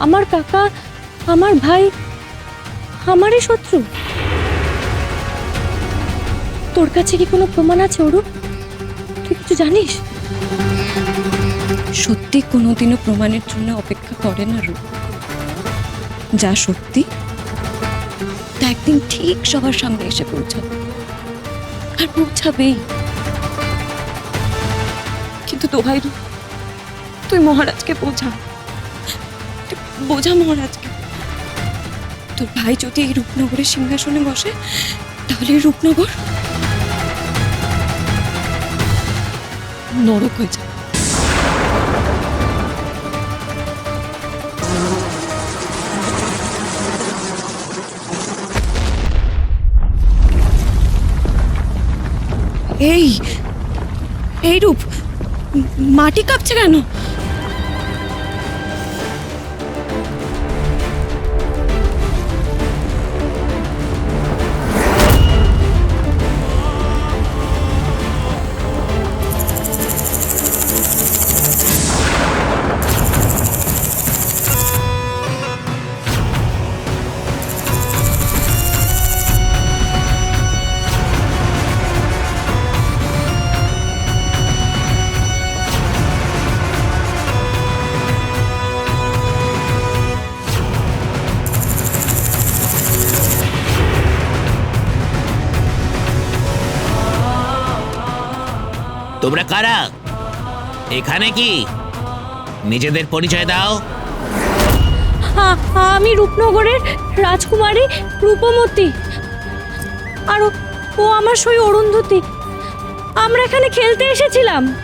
আমার কাকা, আমার ভাই, আমারই শত্রু। তোর কাছে কি কোনো প্রমাণ আছে, অরূপ? তুই কিছু জানিস? সত্যি কোনোদিনও প্রমাণের জন্য অপেক্ষা করে না, রূপ। যা সত্যি, তা একদিন ঠিক সবার সামনে এসে পৌঁছাবে। আর পৌঁছাবেই। কিন্তু দোহাই রূপ, তুই মহারাজকে তুই বোঝা মহারাজকে। তোর ভাই যদি এই রূপনগরের সিংহাসনে বসে, তাহলে রূপনগর নরক হয়ে যাবে। এই এই রূপ, মাটি কাঁপছে কেন? তোমরা কারা? এখানে কি? নিজেদের পরিচয় দাও। আমি রূপনগরের রাজকুমারী রূপমতী। আর ও- আমার সই অরুন্ধতী। আমরা এখানে খেলতে এসেছিলাম।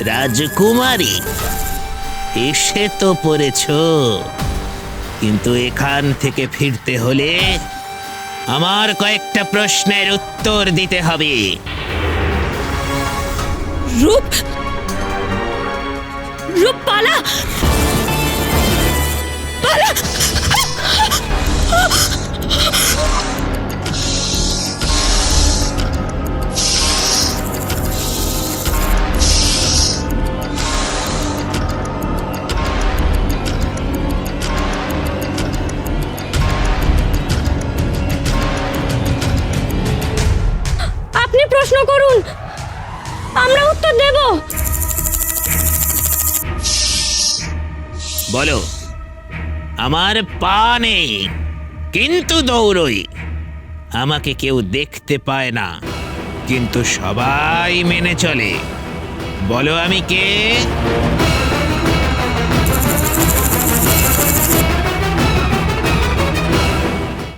রাজকুমারী এসে তো পড়েছ। কিন্তু এখান থেকে ফিরতে হলে আমার কয়েকটা প্রশ্নের উত্তর দিতে হবে। রূপ রূপ পালা পালা আপনি প্রশ্ন করুন আমরা উত্তর দেব। বলো, আমার পা নেই, কিন্তু দৌড়ই। আমাকে কেউ দেখতে পায় না, কিন্তু সবাই মেনে চলে। বলো আমি কে?